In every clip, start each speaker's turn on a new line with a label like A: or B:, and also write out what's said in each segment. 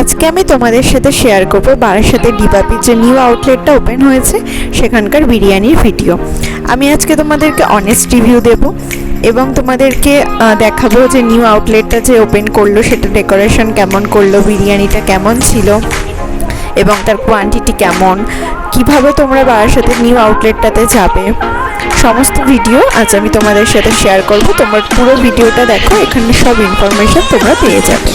A: আজকে আমি তোমাদের সাথে শেয়ার করব বারাসাতে ডিবাপির যে নিউ আউটলেটটা ওপেন হয়েছে, সেখানকার বিরিয়ানির ভিডিও আমি আজকে তোমাদেরকে অনেস্ট রিভিউ দেব এবং তোমাদেরকে দেখাবো যে নিউ আউটলেটটা যে ওপেন করল, সেটা ডেকোরেশন কেমন করল, বিরিয়ানিটা কেমন ছিল এবং তার কোয়ান্টিটি কেমন, কীভাবে তোমরা বারাসাতে নিউ আউটলেটটাতে যাবে। সমস্ত ভিডিও আজ আমি তোমাদের সাথে শেয়ার করব। তোমার পুরো ভিডিওটা দেখো, এখানে সব ইনফরমেশন তোমরা পেয়ে যাবে।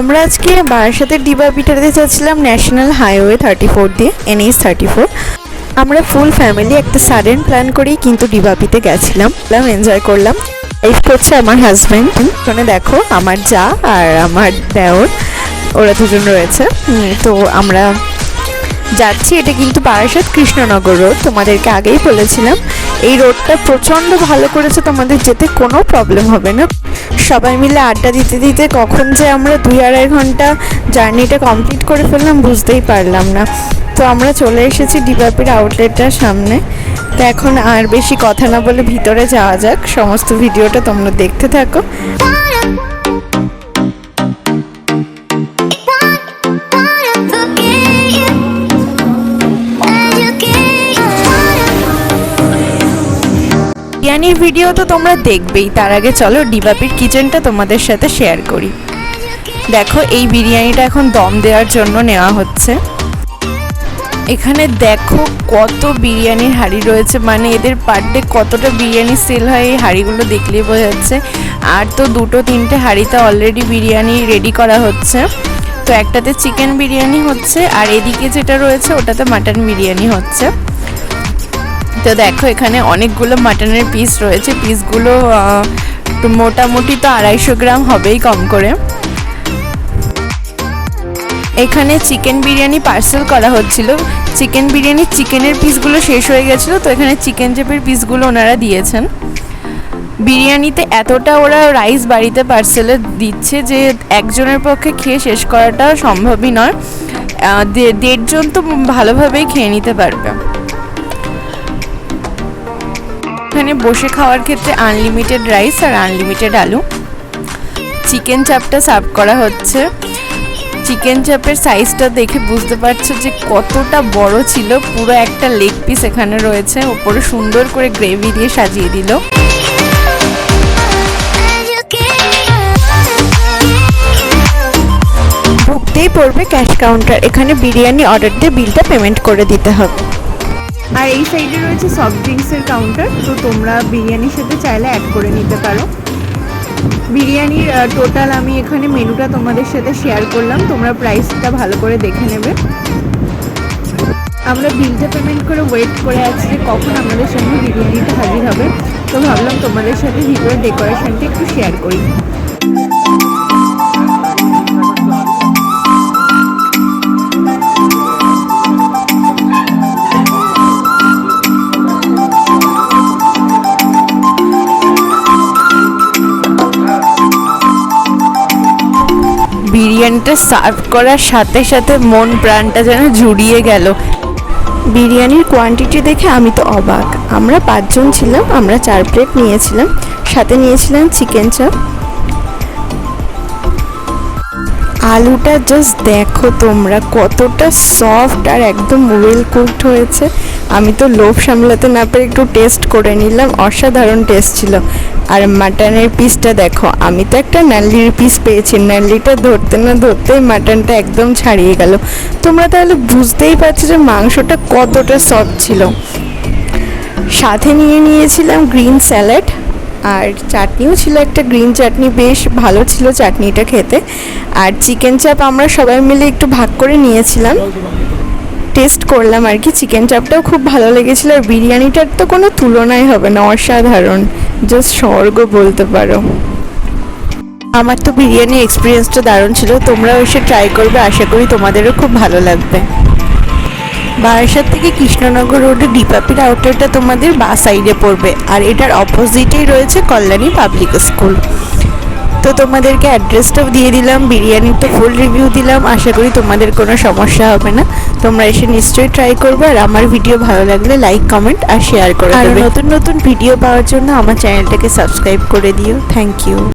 A: আমরা আজকে বারাসাতের ডিবা পিঠাতে যাচ্ছিলাম ন্যাশনাল হাইওয়ে থার্টি ফোর দিয়ে এনএইচ থার্টি ফোর। আমরা ফুল ফ্যামিলি, একটা সাডেন প্ল্যান করেই কিন্তু ডিবাপিতে গেছিলাম। এনজয় করলাম। এই হচ্ছে আমার হাজব্যান্ড। ওখানে দেখো, আমার যা আর আমার দেওর, ওরা দুজন রয়েছে। তো আমরা যাচ্ছি, এটা কিন্তু বারাসাত কৃষ্ণনগর রোড। তোমাদেরকে আগেই বলেছিলাম, এই রোডটা প্রচণ্ড ভালো করেছে, তোমাদের যেতে কোনো প্রবলেম হবে না। সবাই মিলে আড্ডা দিতে দিতে কখন যে আমরা দুই আড়াই ঘণ্টা জার্নিটা কমপ্লিট করে ফেললাম বুঝতেই পারলাম না। তো আমরা চলে এসেছি ডিবাপির আউটলেটটার সামনে। তো এখন আর বেশি কথা না বলে ভিতরে যাওয়া যাক। সমস্ত ভিডিওটা তোমরা দেখতে থাকো। বিরিয়ানির ভিডিও তো তোমরা দেখবেই। তার আগে চলো ডিবাপির কিচেনটা তোমাদের সাথে শেয়ার করি। দেখো, এই বিরিয়ানিটা এখন দম দেওয়ার জন্য নেওয়া হচ্ছে। এখানে দেখো কত বিরিয়ানির হাঁড়ি রয়েছে। মানে এদের পার ডে কতটা বিরিয়ানি সেল হয় এই হাঁড়িগুলো দেখলেই বোঝা যাচ্ছে। আর তো দুটো তিনটে হাঁড়িতে অলরেডি বিরিয়ানি রেডি করা হচ্ছে। তো একটাতে চিকেন বিরিয়ানি হচ্ছে আর এদিকে যেটা রয়েছে ওটাতে মাটন বিরিয়ানি হচ্ছে। তো দেখো, এখানে অনেকগুলো মাটনের পিস রয়েছে। পিসগুলো মোটামুটি তো আড়াইশো গ্রাম হবেই কম করে। এখানে চিকেন বিরিয়ানি পার্সেল করা হচ্ছিল। চিকেন বিরিয়ানি, চিকেনের পিসগুলো শেষ হয়ে গেছিল, তো এখানে চিকেন চেপের পিসগুলো ওনারা দিয়েছেন। বিরিয়ানিতে এতটা ওরা রাইস বাড়িতে পার্সেলে দিচ্ছে যে, একজনের পক্ষে খেয়ে শেষ করাটা সম্ভবই নয়। দেড়জন তো ভালোভাবেই খেয়ে নিতে পারবে। এখানে বসে খাওয়ার ক্ষেত্রে আনলিমিটেড রাইস আর আনলিমিটেড আলু। চিকেন চাপটা সার্ভ করা হচ্ছে। চিকেন চাপের সাইজটা দেখে বুঝতে পারছ যে কতটা বড় ছিল। পুরো একটা লেগ পিস এখানে রয়েছে। ওপরে সুন্দর করে গ্রেভি দিয়ে সাজিয়ে দিল। ঢুকতেই পড়বে ক্যাশ কাউন্টার এখানে বিরিয়ানি অর্ডার দিয়ে বিলটা পেমেন্ট করে দিতে হবে। আর এই সাইডে রয়েছে সফট ড্রিঙ্কসের কাউন্টার তো তোমরা বিরিয়ানির সাথে চাইলে অ্যাড করে নিতে পারো। বিরিয়ানির টোটাল আমি এখানে মেনুটা তোমাদের সাথে শেয়ার করলাম, তোমরা প্রাইসটা ভালো করে দেখে নেবে। আমরা বিলটা পেমেন্ট করে ওয়েট করে আছি যে কখন আমাদের সামনে বিরিয়ানিটা হাজির হবে। তো ভাবলাম তোমাদের সাথে ভিতরের ডেকোরেশনটা একটু শেয়ার করি। সার্ভ করার সাথে সাথে মন প্রাণটা যেন জুড়িয়ে গেল। বিরিয়ানির কোয়ান্টিটি দেখে আমি তো অবাক। আমরা পাঁচজন ছিলাম, আমরা চার প্লেট নিয়েছিলাম। সাথে নিয়েছিলাম চিকেন চাপ আলুটা জাস্ট দেখো তোমরা কতটা সফট আর একদম ওয়েল কুকড হয়েছে। আমি তো লোভ সামলাতে না পেরে একটু টেস্ট করে নিলাম, অসাধারণ টেস্ট ছিল। আর মাটনের পিসটা দেখো, আমি তো একটা নাল্লির পিস পেয়েছি, নাল্লিটা ধরতে না ধরতেই মাটনটা একদম ছাড়িয়ে গেল। তোমরা তাহলে বুঝতেই পারছ যে মাংসটা কতটা সফট ছিল। সাথে নিয়ে নিয়েছিলাম গ্রিন স্যালাড আর চাটনিও ছিল একটা গ্রিন চাটনি, বেশ ভালো ছিল চাটনিটা খেতে। আর চিকেন চাপ আমরা সবাই মিলে একটু ভাগ করে নিয়েছিলাম। টেস্ট করলাম আর কি, চিকেন চাপটাও খুব ভালো লেগেছিলো। আর বিরিয়ানিটার তো কোনো তুলনাই হবে না, অসাধারণ। জাস্ট স্বর্গ বলতে পারো। আমার তো বিরিয়ানি এক্সপিরিয়েন্সটা দারুণ ছিল, তোমরাও এসে ট্রাই করবে, আশা করি তোমাদেরও খুব ভালো লাগবে। বারাসাত থেকে কৃষ্ণনগর রোডে ডিপাপির আউটলেটটা তোমাদের বা সাইডে পড়বে। আর এটার অপোজিটেই রয়েছে কল্যাণী পাবলিক স্কুল তো তোমাদেরকে অ্যাড্রেসটাও দিয়ে দিলাম বিরিয়ানির তো ফুল রিভিউ দিলাম আশা করি তোমাদের কোনো সমস্যা হবে না। তোমরা এসে নিশ্চয়ই ট্রাই করবে আর আমার ভিডিও ভালো লাগলে লাইক কমেন্ট আর শেয়ার করে আর নতুন নতুন ভিডিও পাওয়ার জন্য আমার চ্যানেলটাকে সাবস্ক্রাইব করে দিও। Thank you